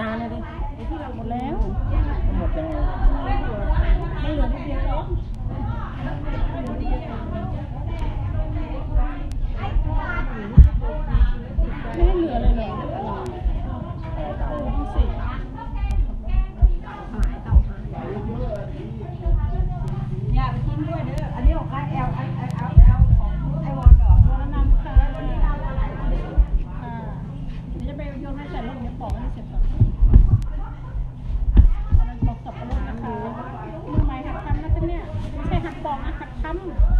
ตาเนี่ยดิไอ้ที่เราหมดแล้วหมดยังไงไม่เหลือนิดเดียวแล้ว จะไปโยนให้ใส่รถเนี้ยปอกให้เสร็จก่อนอันนั้นปอกสับปะรดนะคะมือใหม่หัดคำนะคะเนี่ยไม่ใช่หัดปอกนะหัดคำ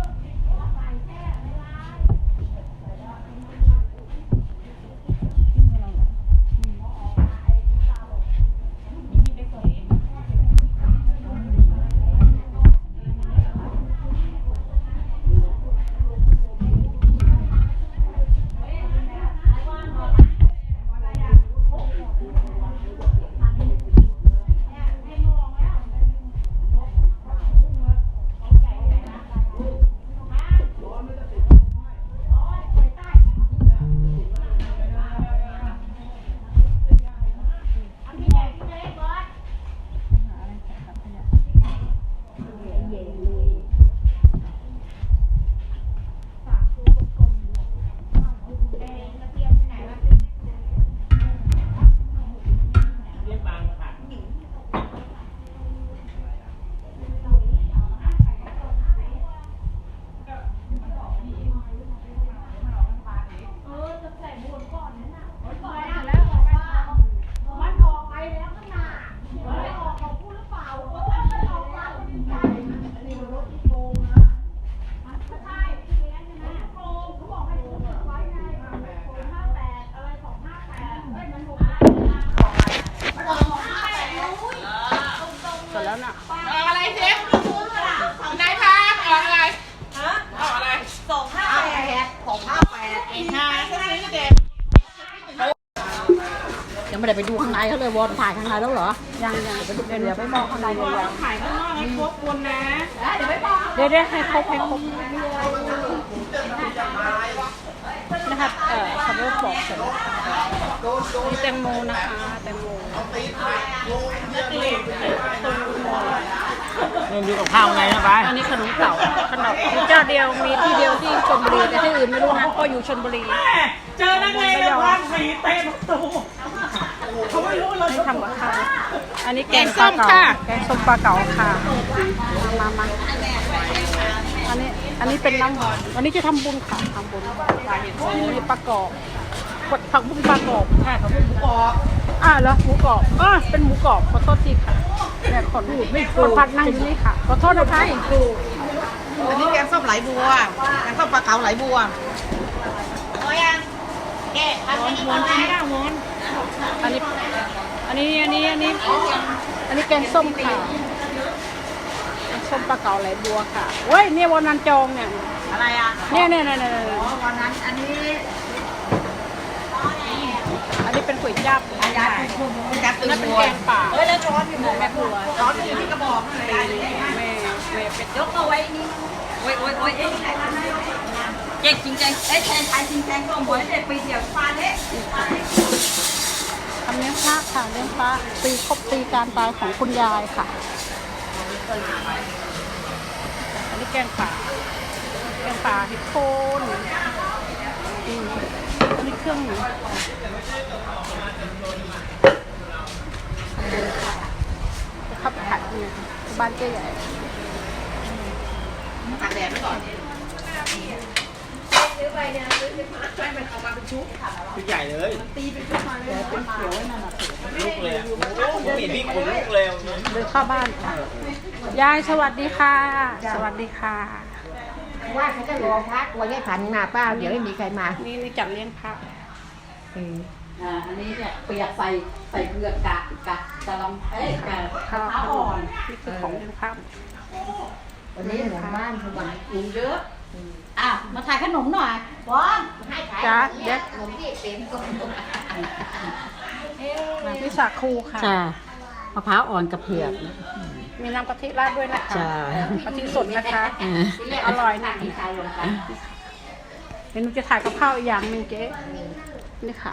ไม่ได้ไปดูข้างในเขาเลยวอนถ่ายข้างในแล้วเหรอ ยังยังเดี๋ยวไปดูเดี๋ยวไปมองข้างในเลยยังขายข้างนอกให้ครบคนนะ เดี๋ยวเดี๋ยวให้ครบให้ครบนะครับเอ่อขับรถบอกเสร็จแล้วมีแตงโมนะคะแตงโมยังดูกับข้าวไงนะไปอันนี้ขนมเก่าขนมมีเจ้าเดียวมีที่เดียวที่ชลบุรีแต่ที่อื่นไม่รู้นะก็อยู่ชลบุรี เจอนักเลงแล้วพันสีเตะประตู เขาไม่รู้เราให้ทำกับข้าวอันนี้แกงแกงปส้ลามเก๋าค่ะแกงส้มปลาเก๋าค่ะ มามาอันนี้ อันนี้เป็นน้ำวันนี้จะทำบุญค่ะทำบุญนี่มีปลากรอบกดผักบุ้งปลากรอบค่ะผักบุ้งหมูกรอบอ่าแล้วหมูกรอบอ่าเป็นหมูกรอบขอโทษทีค่ะเนี่ยคนไม่คนพักนั่งอยู่นี่ค่ะ ขอโทษนะคะอันนี้แกงส้มไหลบัว แกงส้มปลาเก๋าไหลบัวอันนี้ อันนี้ อันนี้ อันนี้ อันนี้แกงส้มค่ะแกงส้มปลาเก๋าไหลบัวค่ะเว้ยเนี่ยวันนันจองเนี่ย อะไรอะเนี่ยเนี่ยเนี่ยเนี่ยอ๋อวันนั้นอันนี้อันนี้เป็นก๋วยจั๊บอายาคุณคุณแกงอันตื่นนั้นเป็นบัวแกงป่าเฮ้ยแล้วช้อนอยู่ไหนแม่ครัวช้อนอยู่ที่กระบอกนั่นแหละแม่แม่เป็นยกเอาไว้นี่โอ้ยโอ้ยโอ้ยเอ๊ะเจ๊งจริงจังเอ๊ะแทนไทยจริงจังก็หมวยเด็กปีเดียวปลาเละปลาเละทำเลี้ยงพระค่ะเลี้ยงพระปีครบปีการตายของคุณยายค่ะ อันนี้แกงป่า แกงป่าเห็ดโคนอืมอันนี้เครื่องหมูจะเข้าไปขายเนี่ยบ้านเจ๊ใหญ่ตากแดดไว้ก่อน ชุดใหญ่เลยตีเป็นชุดมาเลยเป็นเขียวนั่นน่ะลุกเลยอะผมเห็นพี่ขนลุกเลยเดินเข้าบ้านค่ะยายสวัสดีค่ะ สวัสดีค่ะ ว่าเขาจะรอพักวันนี้ผันมาป้าเดี๋ยวไม่มีใครมา นี่นี่จัดเลี้ยงพระอ่าอันนี้เนี่ยเปียกใส่ใส่เกลือกะกะกะลำเอ้ยกะข้าวข้าวอ่อนนี่คือของเลี้ยงพระวันนี้หมู่บ้านคือวันยุงเยอะ อะมาถ่ายขนมหน่อยบอลให้ขายจ้าเด็ก ขนมที่เป็นก็นี่สาคูค่ะจ้ามะพร้าวอ่อนกับเผือกมีน้ำกะทิราดด้วยนะคะจ้ากะทิสดนะคะ อ่าอร่อยนะใครลงกันเดี๋ยวหนูจะถ่ายกับข้าวอีกอย่างหนึ่งเจ๊นี่ค่ะ